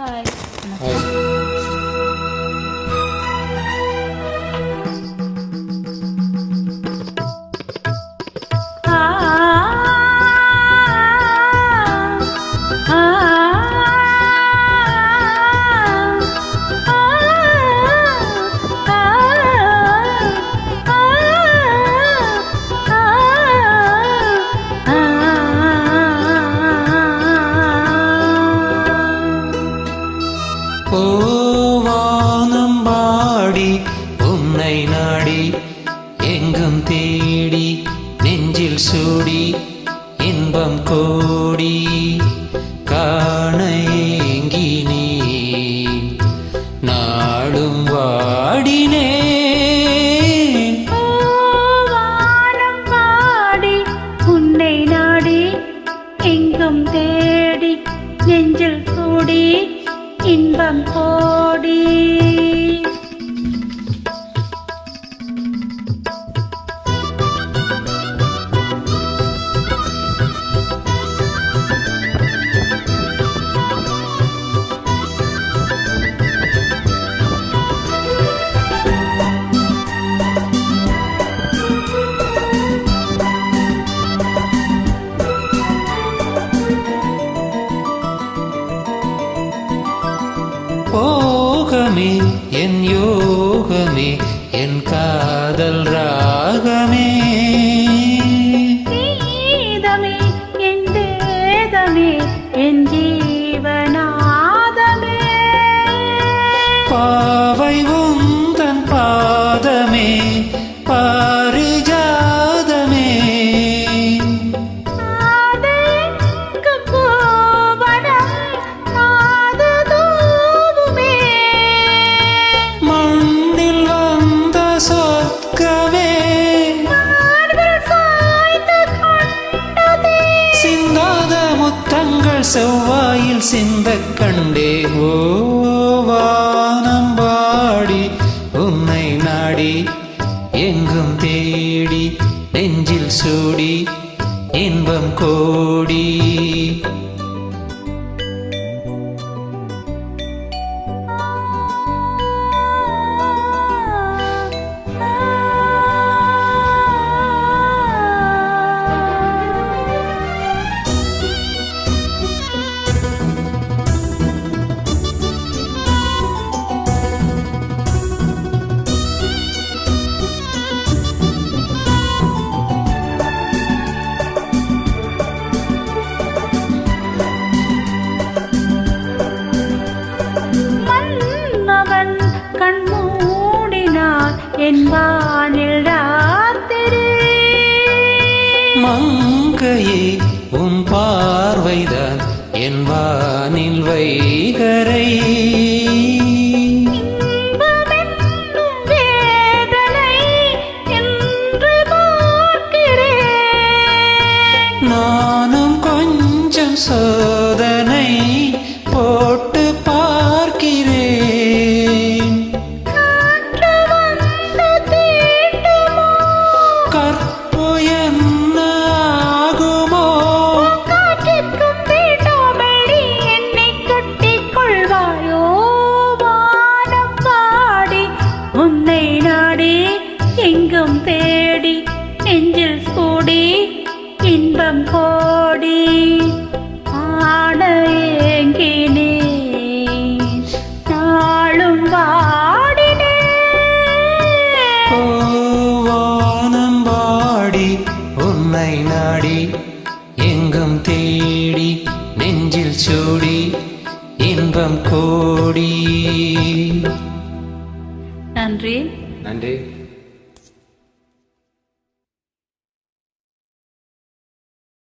Hi. Hi. இன்பம் கோடி காண நாடும் வாடினே பாடி உன்னை நாடி எங்கும் தேடி நெஞ்சில் கூடி இன்பம் கோடி போகமே என் யோகமே என் காதல் ராகமே. பாவை செவ்வாயில் சிந்த கண்டே ஓ. மங்கையே உன் பார்வைதான் என் வானில் வைகரை. நானும் கொஞ்சம் சோதனை போட்டு உன்னை நாடி எங்கும் தேடி நெஞ்சில் சூடி இன்பம் கோடி. நன்றி. நன்றி.